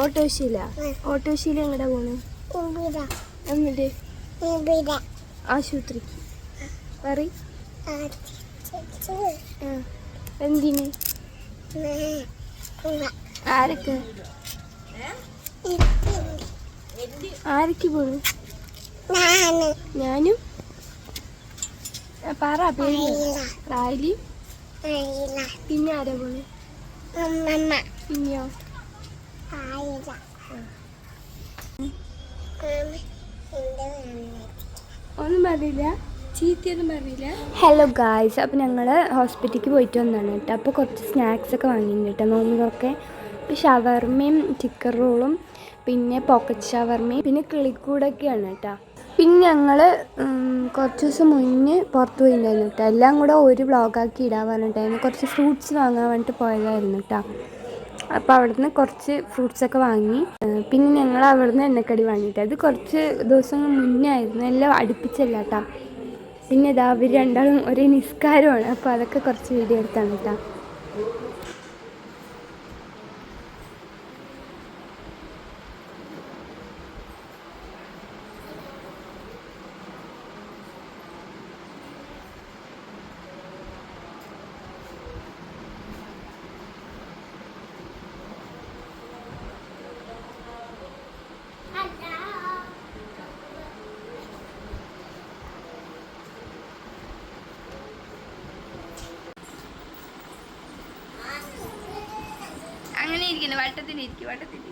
ഓട്ടോശീല. ഓട്ടോശീല? എങ്ങടെ പോണു? എന്നിട്ട്? ആശുപത്രിക്ക്. പറ എന്തിന്? ആരൊക്കെ? ആരൊക്കെ പോണു? ഞാൻ. പറ പേര് പിന്നെ ആരാ പോണു? പിന്നെയോ? അറിയില്ല ഒന്നും പറയില്ല ചീത്തയൊന്നും പറയില്ല ഹലോ ഗായ്സ് അപ്പോൾ ഞങ്ങൾ ഹോസ്പിറ്റലിലേക്ക് പോയിട്ട് വന്നതാണ് കേട്ടോ. അപ്പോൾ കുറച്ച് സ്നാക്സ് ഒക്കെ വാങ്ങിയിട്ടുണ്ട് കേട്ടോ. നോമ്പിനൊക്കെ ഇപ്പോൾ ഷവർമയും ചിക്കൻ റോളും പിന്നെ പോക്കറ്റ് ഷവർമയും പിന്നെ കിളിക്കൂടൊക്കെയാണ് കേട്ടോ. പിന്നെ ഞങ്ങൾ കുറച്ച് ദിവസം മുന്നേ പുറത്ത് പോയിട്ടുണ്ടായിരുന്നു കേട്ടോ. എല്ലാം കൂടെ ഒരു ബ്ലോഗാക്കി ഇടാൻ പറഞ്ഞിട്ടായിരുന്നു. കുറച്ച് ഫ്രൂട്ട്സ് വാങ്ങാൻ വേണ്ടിയിട്ട് പോയതായിരുന്നു കേട്ടോ. അപ്പോൾ അവിടുന്ന് കുറച്ച് ഫ്രൂട്ട്സൊക്കെ വാങ്ങി. പിന്നെ ഞങ്ങൾ അവിടുന്ന് എണ്ണക്കടി വാങ്ങിയിട്ട്. അത് കുറച്ച് ദിവസങ്ങൾ മുന്നേ ആയിരുന്നു. എല്ലാം അടുപ്പിച്ചല്ല കേട്ടോ പിന്നെ ഇതാ അവർ രണ്ടാളും ഒരേ നിസ്കാരമാണ്. അപ്പോൾ അതൊക്കെ കുറച്ച് വീഡിയോ എടുത്താണ് കേട്ടോ അങ്ങനെ ഇരിക്കുന്നു വട്ടത്തിലിരിക്കും വട്ടത്തിൽ